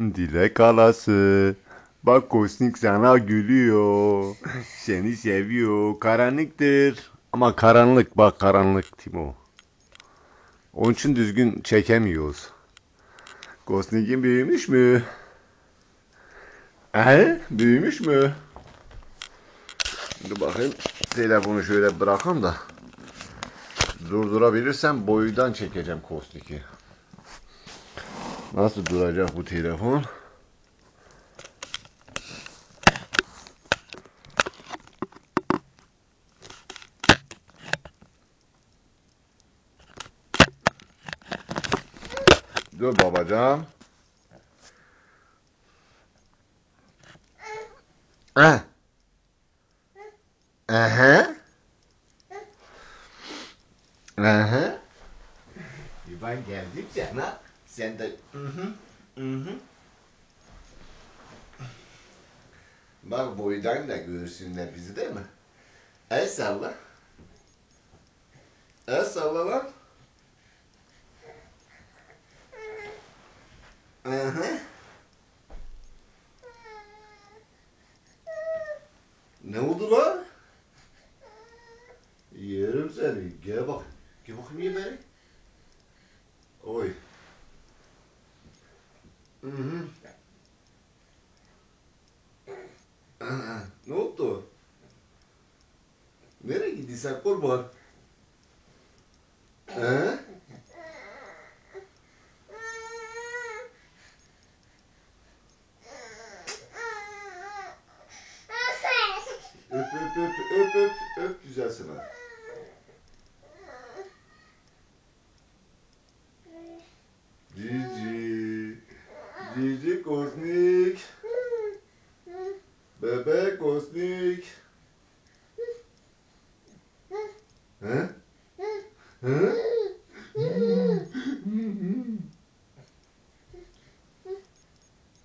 Dilek alası. Bak Kosnik sana gülüyor. Seni seviyor. Karanlıktır. Ama karanlık bak karanlık Timo. Onun için düzgün çekemiyoruz. Kosnik'in büyümüş mü? He? Büyümüş mü? Dur bakayım. Telefonu şöyle bırakayım da. Durdurabilirsem boyundan çekeceğim Kosnik'i. Nasıl duracak bu telefon? Dur babacan. Eh. Aha. Aha. Ben geldim sana. Sen de hı hı. Hı hı. Bak boydan da görsünler bizi değil mi? El salla. El salla lan. Hı. Ne oldu lan? Yerim seni. Gel bak. Gel bakayım ye beni. Oy. Hı ne oldu? Nereye gidiyorsun kurban? He? Öp öp öp öp öp öp güzelsin ha. Kosnik. He? He?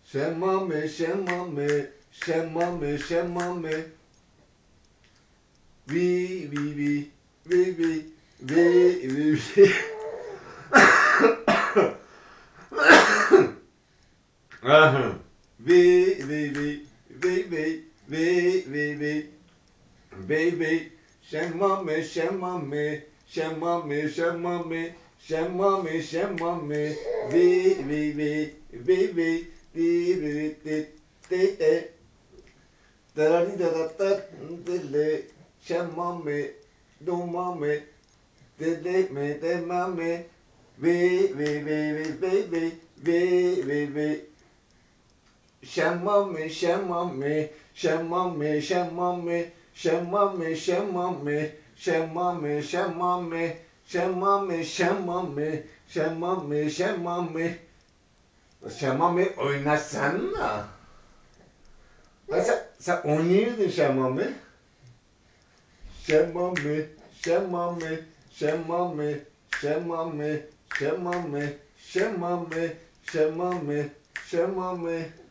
Şemmame, şemmame, şemmame, şemmame. Vi, vi, vi, vi, vi, vi, vi, vi. Aha. Vi, vi, vi, vi, Vey vey vey. Vey vey. Şemmame şemmame. Şemmame şemmame. Şemmame şemmame. Vey vey vey. Vey vey. Di di di di e. Darari daratta dille. Şemmame. Domame. Dille me demame. Vey vey vey vey vey vey. Vey vey vey şemmame, şemmame, şemmame, şemmame, şemmame, şemmame, şemmame, şemmame, şemmame, şemmame. Şemmame oynasana. Ha sen, sen oynuyordun şemmame. Şemmame, şemmame, şemmame, şemmame, şemmame, şemmame, şemmame, şemmame.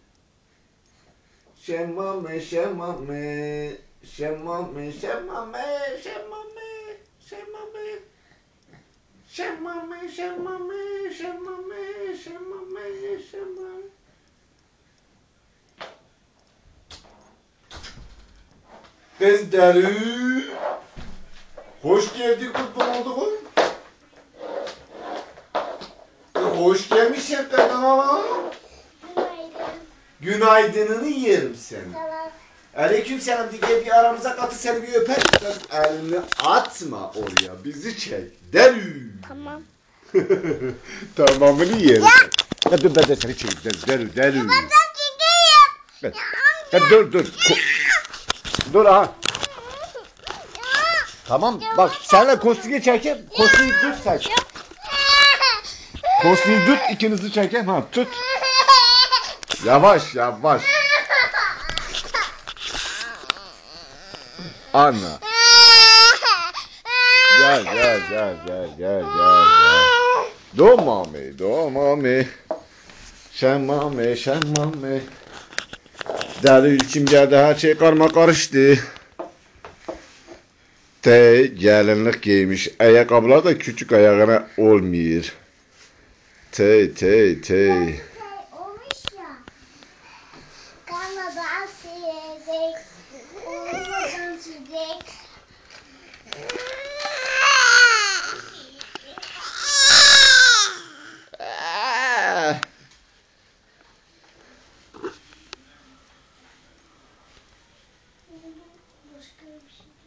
Şemmame, şemmame, şemmame, şemmame, şemmame, şemmame. Şemmame, şemmame, şemmame, şemmame, şemmame. Kız deli. Hoş geldin kurban olduğum. Hoş gelmişsin kadına. Günaydınını yerim senin. Tamam. Aleyküm selam diye bir aramıza katı seni bir öper. Sen elini atma oraya bizi çek. Derü. Tamam. Tamamını yerim. Ya dur ben de seni çekeyim. Derü derü. Ben gideyim. Ben- Ya dur dur. Ko- dur ha. Tamam bak senle Kosti'yi çekeyim. Kosti'yi tut sen. Kosti'yi tut ikinizi çekeyim ha tut. Yavaş yavaş. Anna. Gel gel gel gel gel gel gel. Domami domami. Şemmame şemmame. Deli içim geldi her şey karma karıştı. Te gelinlik giymiş. Ayakkabılar da küçük ayağına olmuyor. Te te te. subscription.